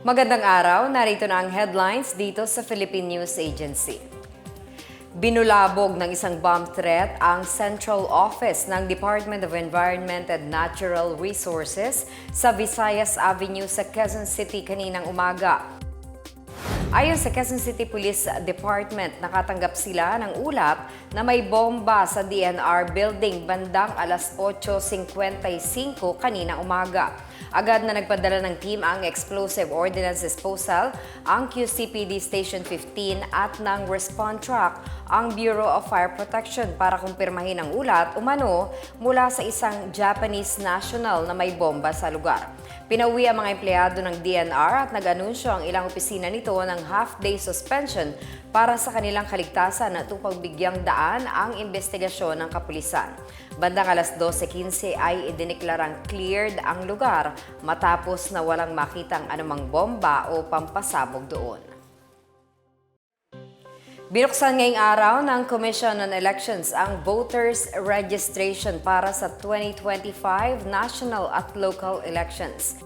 Magandang araw, narito na ang headlines dito sa Philippine News Agency. Binulabog ng isang bomb threat ang Central Office ng Department of Environment and Natural Resources sa Visayas Avenue sa Quezon City kaninang umaga. Ayon sa Quezon City Police Department, nakatanggap sila ng ulat na may bomba sa DNR building bandang alas 8.55 kaninang umaga. Agad na nagpadala ng team ang Explosive Ordnance Disposal, ang QCPD Station 15 at ng Response Truck ang Bureau of Fire Protection para kumpirmahin ang ulat umano mula sa isang Japanese national na may bomba sa lugar. Pinauwi ang mga empleyado ng DNR at nag-anunsyo ang ilang opisina nito ng half-day suspension para sa kanilang kaligtasan at upang bigyang daan ang investigasyon ng kapulisan. Bandang alas 12.15 ay idiniklarang cleared ang lugar matapos na walang makitang anumang bomba o pampasabog doon. Binuksan ngayong araw ng Commission on Elections ang voters registration para sa 2025 national at local elections.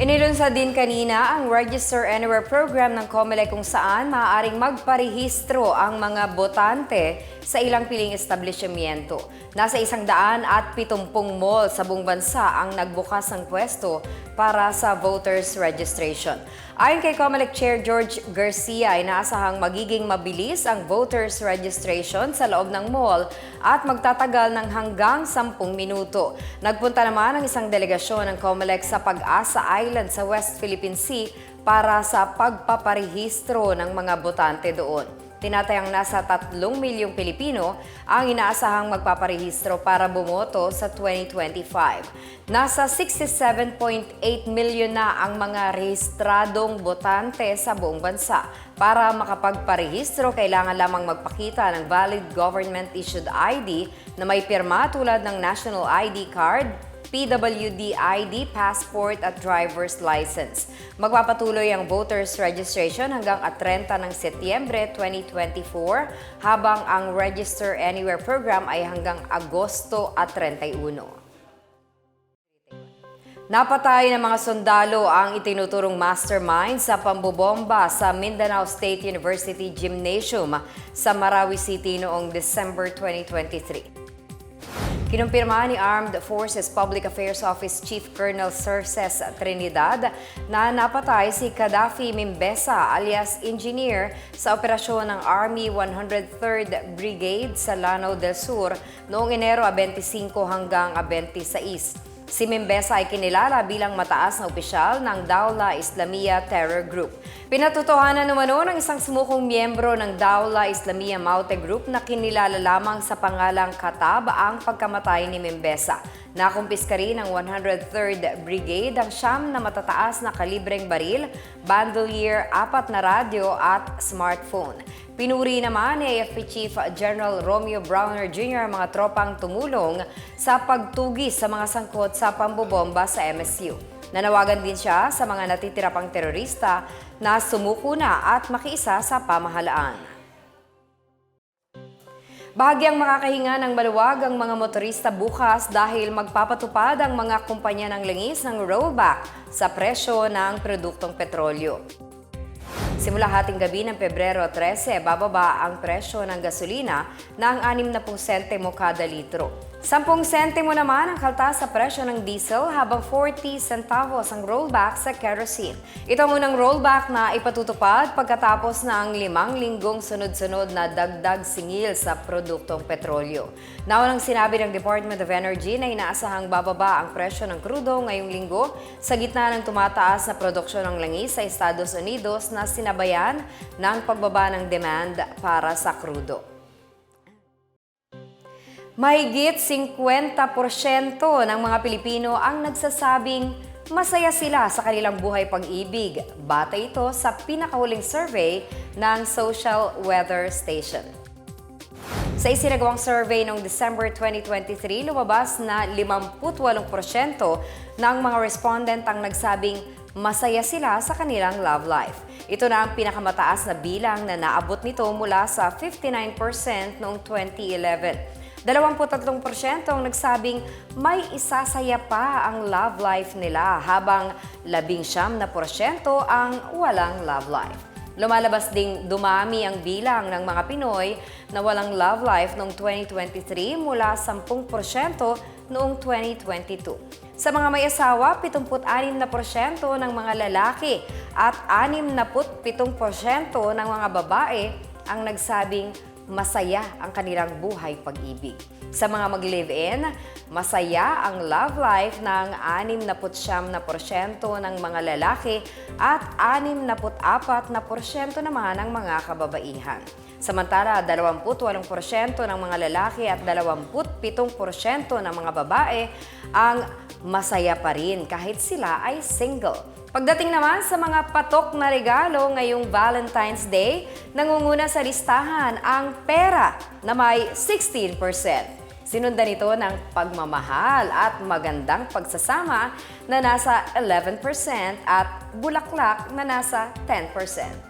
Inilunsad din kanina ang Register Anywhere program ng COMELEC kung saan maaaring magparehistro ang mga botante sa ilang piling establishmento. Nasa isang daan at pitumpung mall sa buong bansa ang nagbukas ng pwesto para sa voters registration. Ayon kay COMELEC Chair George Garcia, inaasahang magiging mabilis ang voters registration sa loob ng mall at magtatagal ng hanggang 10 minuto. Nagpunta naman ang isang delegasyon ng COMELEC sa Pag-asa Island sa West Philippine Sea para sa pagpaparehistro ng mga botante doon. Tinatayang nasa 3 milyong Pilipino ang inaasahang magpaparehistro para bumoto sa 2025. Nasa 67.8 milyon na ang mga rehistradong botante sa buong bansa. Para makapagparehistro, kailangan lamang magpakita ng valid government-issued ID na may pirma tulad ng National ID Card, PWD ID, passport at driver's license. Magpapatuloy ang voters registration hanggang at 30 ng Setyembre 2024 habang ang Register Anywhere program ay hanggang Agosto at 31. Napatay ng mga sundalo ang itinuturong mastermind sa pambobomba sa Mindanao State University Gymnasium sa Marawi City noong December 2023. Kinumpirma ni Armed Forces Public Affairs Office Chief Colonel Cerces Trinidad na napatay si Gaddafi Mimbesa alias Engineer sa operasyon ng Army 103rd Brigade sa Lanao del Sur noong Enero 25 hanggang 26. Si Mimbesa ay kinilala bilang mataas na opisyal ng Daula Islamia Terror Group. Pinatutuhanan numano ng isang sumukong miyembro ng Daula Islamia Maute Group na kinilala lamang sa pangalang Katab ang pagkamatay ni Mimbesa. Nakumpiska rin ng 103rd Brigade ang siyam na matataas na kalibreng baril, bandolier, apat na radyo at smartphone. Pinuri naman ni AFP Chief General Romeo Browner Jr. ang mga tropang tumulong sa pagtugi sa mga sangkot sa pambobomba sa MSU. Nanawagan din siya sa mga natitira terorista na sumuko na at makiisa sa pamahalaan. Bahagyang makakahinga ng maluwag ang mga motorista bukas dahil magpapatupad ang mga kumpanya ng langis ng rollback sa presyo ng produktong petrolyo. Simula hating gabi ng Pebrero 13, bababa ang presyo ng gasolina ng 60 sentimo kada litro. 10 sentimo naman ang kaltas sa presyo ng diesel habang 40 centavos ang rollback sa kerosene. Ito ang unang rollback na ipatutupad pagkatapos ng limang linggong sunod-sunod na dagdag singil sa produktong petrolyo. Naunang sinabi ng Department of Energy na inaasahang bababa ang presyo ng krudo ngayong linggo sa gitna ng tumataas na produksyon ng langis sa Estados Unidos na sinabayan ng pagbaba ng demand para sa krudo. Mahigit 50% ng mga Pilipino ang nagsasabing masaya sila sa kanilang buhay pag-ibig. Bata ito sa pinakahuling survey ng Social Weather Station. Sa isinagawang survey noong December 2023, lumabas na 58% ng mga respondent ang nagsabing masaya sila sa kanilang love life. Ito na ang pinakamataas na bilang na naabot nito mula sa 59% noong 2011. 23% ang nagsabing may isasaya pa ang love life nila habang 19% ang walang love life. Lumalabas ding dumami ang bilang ng mga Pinoy na walang love life noong 2023 mula 10% noong 2022. Sa mga may asawa, 76% ng mga lalaki at 67% ng mga babae ang nagsabing masaya ang kanilang buhay pag-ibig. Sa mga mag-live-in, masaya ang love life ng 69% ng mga lalaki at 64% naman ng mga kababaihan. Samantala, 28% ng mga lalaki at 27% ng mga babae ang masaya pa rin kahit sila ay single. Pagdating naman sa mga patok na regalo ngayong Valentine's Day, nangunguna sa listahan ang pera na may 16%. Sinundan ito ng pagmamahal at magandang pagsasama na nasa 11% at bulaklak na nasa 10%.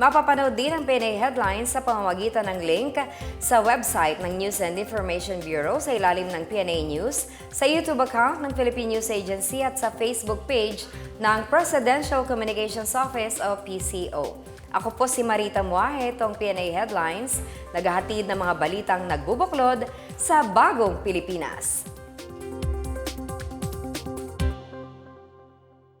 Mapapanood din ang PNA headlines sa pamamagitan ng link sa website ng News and Information Bureau sa ilalim ng PNA News, sa YouTube account ng Philippine News Agency at sa Facebook page ng Presidential Communications Office o PCO. Ako po si Marita Muahe, itong PNA Headlines, naghahatid ng mga balitang nagbubuklod sa bagong Pilipinas.